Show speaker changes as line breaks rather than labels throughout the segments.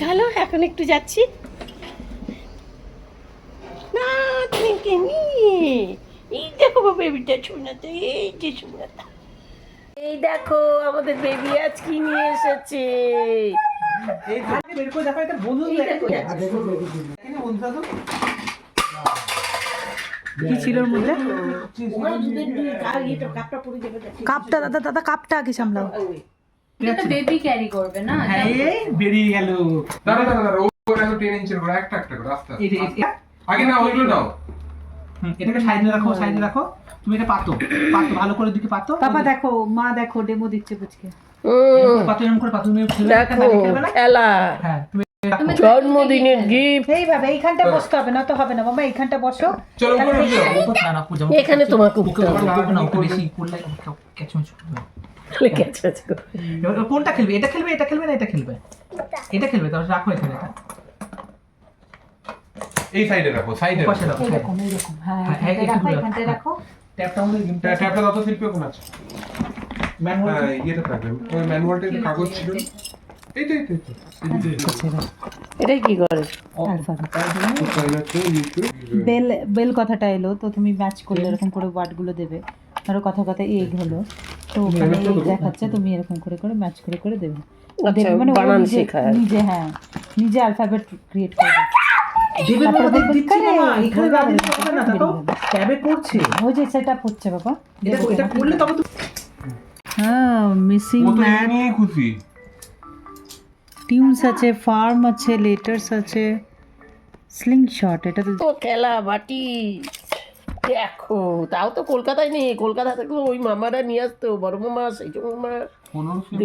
চলো এখন একটু যাচ্ছি। না থেকে নিয়ে। এই দেখো বেবিটা শোনাতে এই যে শোনাতা এই দেখো আমাদের বেবি আজ কি নিয়ে এসেছে।
এই থাকে বের করে দেখো এটা বন্ধু
দেখো যাচ্ছে।
তো
কি ছিল ওর মধ্যে?
কাপটা
দাদা দাদা কাপটা আগে সামলাও।
এটা বেবি ক্যারি করবে না?
এই বেরিয়ে গেল।
দাঁড়া দাঁড়া দাঁড়া ও এখন টেন ইঞ্চের করে একটা একটা করে আস্তে আস্তে।
এটা এটা-
আগে না ওইগুলো নাও।
এটাকে সাইডে রাখো সাইডে রাখো। তুমি এটা পাতো পাতো ভালো করে দিকে পাতো।
পাপা দেখো মা দেখো ডেমো দিচ্ছে বুঝকে
পাতো এরকম করে পাতো তুমি খেলবে না,
দেখো
বাড়ি খেলবে না?
খেলা।
হ্যাঁ তুমি
জন্মদিনের গিফট
এইভাবে এইখানটা বসতে হবে না তো হবে না। বাবা এইখানটা বসো।
এখানে তোমাকে
বেশি কোনটা খেলবে? এটা খেলবে এটা খেলবে না এটা খেলবে? এটা খেলবে তাহলে রাখো এখানে এটা।
এই সাইডে রাখো সাইডে
পাশে রাখো।
এইরকম এইরকম। হ্যাঁ
হ্যাঁ, হ্যাঁ,
রাখো
রাখো। ট্যাপটা আমাদের গেমটা
ট্যাপটা কত শিল্পী কোন আছে।
ম্যানুয়াল
হ্যাঁ ইয়েটা থাকবে। ওই ম্যানুয়ালটা কাগজ ছিল। এই তো এই তো, এই তো।
এটাই কি করে?
বেল বেল কথাটা এলো তো তুমি ম্যাচ করলে এরকম করে ওয়ার্ডগুলো দেবে। ধরো কথা কথা এই হলো। তো ওখানে এই দেখাচ্ছে তুমি এরকম করে করে ম্যাচ করে করে দেবে।
আচ্ছা,
মানে
বানান
নিজে
শেখায়।
নিজে হ্যাঁ নিজে অ্যালফাবেট ক্রিয়েট করবে
দেবের
তারপরে
বাবা
বলবে,
দিচ্ছি
"করে,
মামা এখানে
করে,
দাঁড়িয়ে
করে,
হবে না
করে,
দেখো
করে,
ট্যাবে করছে।
ওই যে সেট আপ হচ্ছে বাবা।
এটা এটা করলে তবে তো
হ্যাঁ টিউনস আছে ফার্ম আছে লেটার্স আছে। স্লিং শট এটা তো
খেলা বাটি। দেখো তাও তো কলকাতায় নেই। কলকাতা থেকে ওই মামারা নিয়ে আসতো বড় মামা সেই মামা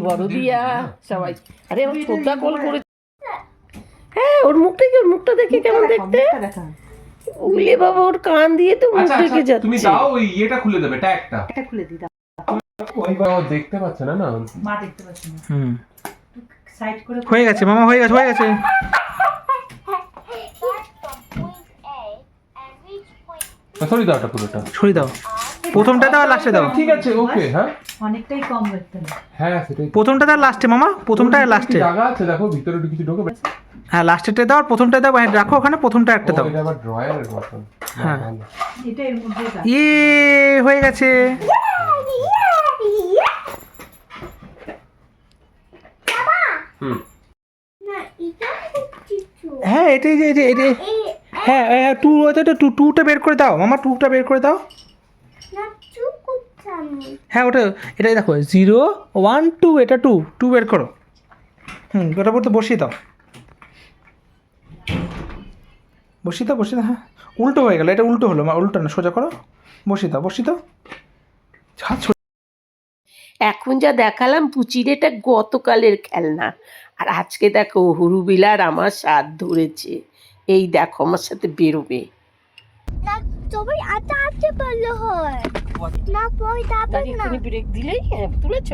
বড় দিয়া সবাই। আরে আমার কল করে হ্যাঁ ওর মুখটা কি ওর মুখটা দেখে কেমন দেখতে।
দেখা
উলে বাবা ওর কান দিয়ে তো মুখ
আচ্ছা
দেখে
আচ্ছা তুমি দাও ওই ইয়েটা খুলে দেবে ট্যাগটা।
এটা খুলে দিই দাও।
ওই বাবা দেখতে পাচ্ছে না না?
মা দেখতে পাচ্ছি না।
হুম।
সাইড করে
হয়ে গেছে মামা হয়ে গেছে হয়ে গেছে।
সরি দাও ওটা পুরোটা।
সরি দাও। প্রথমটা দাও লাস্টে দাও।
ঠিক আছে ওকে হ্যাঁ।
অনেকটাই কম দেখতে
হ্যাঁ সেটাই।
প্রথমটা দাও লাস্টে মামা প্রথমটা লাস্টে
জায়গা আছে দেখো ভিতরে কিছু ঢোকে
হ্যাঁ লাস্টেরটা দাও আর প্রথমটা দাও হ্যাঁ, রাখো ওখানে প্রথমটা একটা দাও।
এটা আবার ড্রয়ারের মতন।
হ্যাঁ।
এটা এর মধ্যে দাও।
ইয়ে হয়ে গেছে।
হুম।
হ্যাঁ এটাই যে এটাই হ্যাঁ হ্যাঁ টু ওইটা টু টুটা বের করে দাও। মামা টুটা বের করে দাও। হ্যাঁ ওটা এটাই দেখো জিরো ওয়ান টু এটা টু টু বের করো। হুম ওটা পড়তে বসিয়ে দাও। বসিয়ে দাও বসিয়ে দাও হ্যাঁ। উল্টো হয়ে গেল এটা উল্টো হলো মা উল্টো না সোজা করো। বসিয়ে দাও বসিয়ে দাও।
এখন যা দেখালাম পুচির এটা গতকালের খেলনা। আর আজকে দেখো হুরুবিলার আমার স্বাদ ধরেছে। এই দেখো আমার সাথে বেরোবে।
সবাই আটা আটতে পারলে হয়। না পয় না।
ব্রেক দিলেই হ্যাঁ তুলেছ?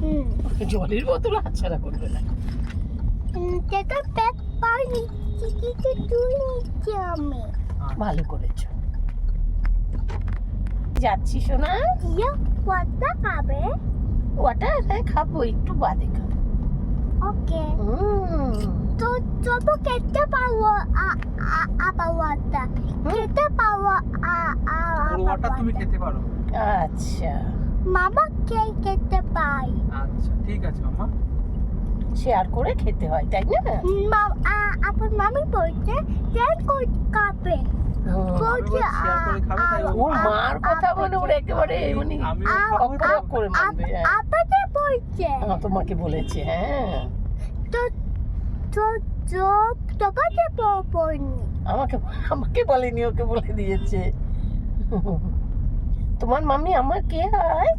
হুম।
জলের বোতল করবে না।
পাইনি টিকিটে নিচ্ছি আমি।
ভালো করেছ। যাচ্ছি শোনা
দিয়ে কটা খাবে?
ওটা হ্যাঁ খাব একটু বাদে খাব।
ওকে।
হুম।
তো তবু খেতে পারব আ- আ- আবার ওয়াটা খেতে পারব আ- আ- আবার
তুমি। খেতে পারো?
আচ্ছা।
মামা কে খেতে পাই
আচ্ছা ঠিক আছে মামা।
শেয়ার করে খেতে হয় তাই না?
আপনার মামি বলছে যে কই খাবে।
ওর মার কথা বলে ওর একেবারে মানে করে মানবে হ্যাঁ।
বলছে।
হ্যাঁ, তোমাকে বলেছে হ্যাঁ।
তো তোমাকে পড়নি
আমাকে আমাকে বলেনি ওকে বলে দিয়েছে। তোমার মামি আমার কে? হয়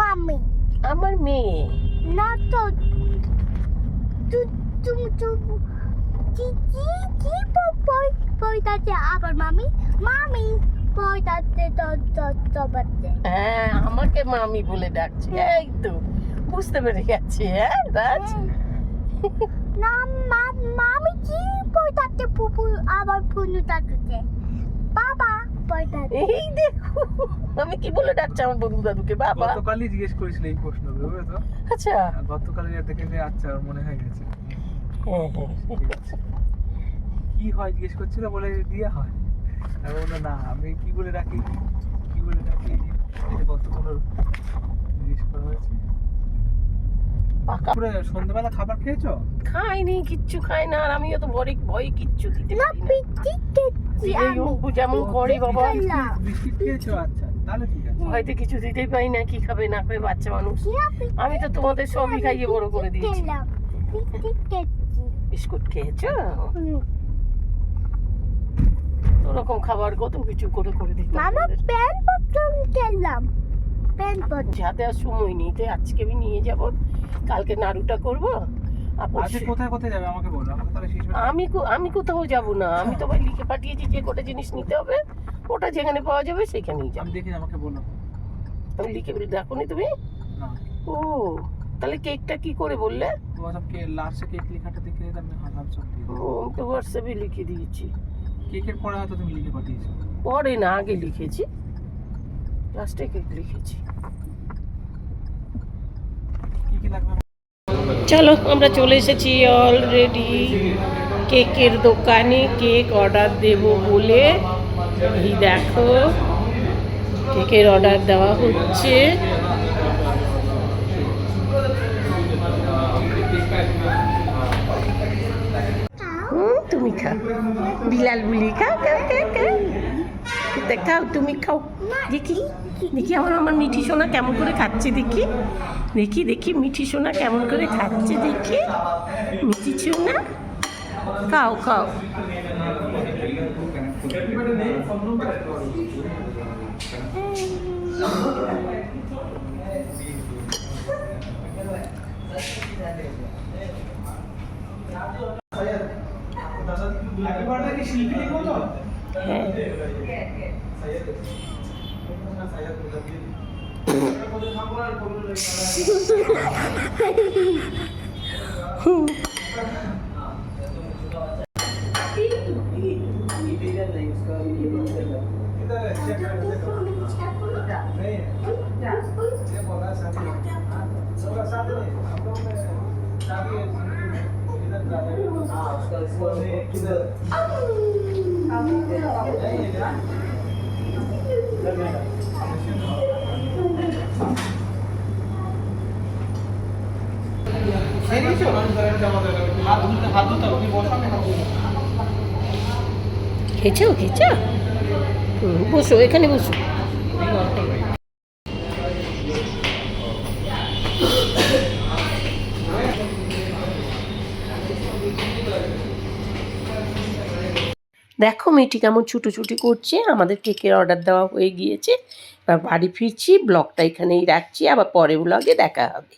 মামি।
আমার মেয়ে।
না তো তু তুম তুম কি কি কি পয় আবার মামি? মামি তো
হ্যাঁ আমাকে মামি বলে ডাকছে। এই তো বুঝতে পেরে গেছি হ্যাঁ রাজ?
না মা মামি কি পয়টাতে পুপু আবার পুনু তাতে বাবা পয়টা
এই দেখো আমি কি বলে ডাকছি আমার বন্ধু দাদুকে? বাবা।
গতকালই জিজ্ঞেস করেছিল এই প্রশ্ন বুঝলে তো?
আচ্ছা।
গতকালই দেখে যে আচ্ছা ওর মনে হয়ে গেছে।
হ্যাঁ হ্যাঁ।
ঠিক আছে। কি হয় জিজ্ঞেস করছিল বলে দিয়ে হয়। আমি বলল না আমি কি বলে রাখি কি বলে রাখি এই গতকাল জিজ্ঞেস করা হয়েছে।
পাকা।
পুরো সন্ধ্যাবেলা খাবার খেয়েছো?
খাইনি কিচ্ছু খাই না আর আমিও তো ভরে ভয়ে কিচ্ছু দিতে
না
না।
পিটি কেছি
এই
আমি।
যেমন করে বাবা।
বিস্কিট খেয়েছো? আচ্ছা তাহলে ঠিক আছে।
হয়তো কিছু দিতেই পারি না কি খাবে না খাবে বাচ্চা মানুষ। আমি তো তোমাদের সবই খাইয়ে বড় করে দিয়েছি। বিস্কুট খেয়েছো? ওরকম খাবার কত কিছু করে করে দিতাম
মামা। প্যান খেলাম। প্যান
যাতে আর সময় নেই তো আজকে আমি নিয়ে যাব। কালকে নাড়ুটা করব।
কোথায় কোথায় যাবে? আমাকে বলো
আমি আমি কোথাও যাব না। আমি তো ভাই লিখে পাঠিয়েছি যে কটা জিনিস নিতে হবে। ওটা যেখানে পাওয়া যাবে সেখানেই যাব।
দেখি আমাকে বলো।
আমি লিখে দেখো নি তুমি? ও তাহলে কেকটা কি করে বললে?
তোমার সব লাস্টে কেক লেখাটা দেখে আমি হাত
ও তো হোয়াটসঅ্যাপে লিখে দিয়েছি।
কেকের পরে হয়তো তুমি লিখে পাঠিয়েছো।
পরে না আগে লিখেছি। লাস্টে কেক লিখেছি। চলো আমরা চলে এসেছি অলরেডি কেকের দোকানে। কেক অর্ডার দেব বলে। এই দেখো কেকের অর্ডার দেওয়া হচ্ছে। তুমি খাও বিলাল বুলি খাও খাও খাও খাও তা খাও তুমি খাও। দেখি দেখি আমার আমার মিঠি সোনা কেমন করে খাচ্ছে, দেখি। দেখি দেখি মিঠি সোনা কেমন করে খাচ্ছে, দেখি। মিঠি সোনা, খাও খাও। হ্যাঁ।
किधर
খেয়েছো? খেয়েছো? বসো এখানে বসো। দেখো মেয়েটি কেমন ছুটোছুটি করছে, আমাদের কেকের অর্ডার দেওয়া হয়ে গিয়েছে। এবার বাড়ি ফিরছি ব্লগটা এখানেই রাখছি, আবার পরে ব্লগে দেখা হবে।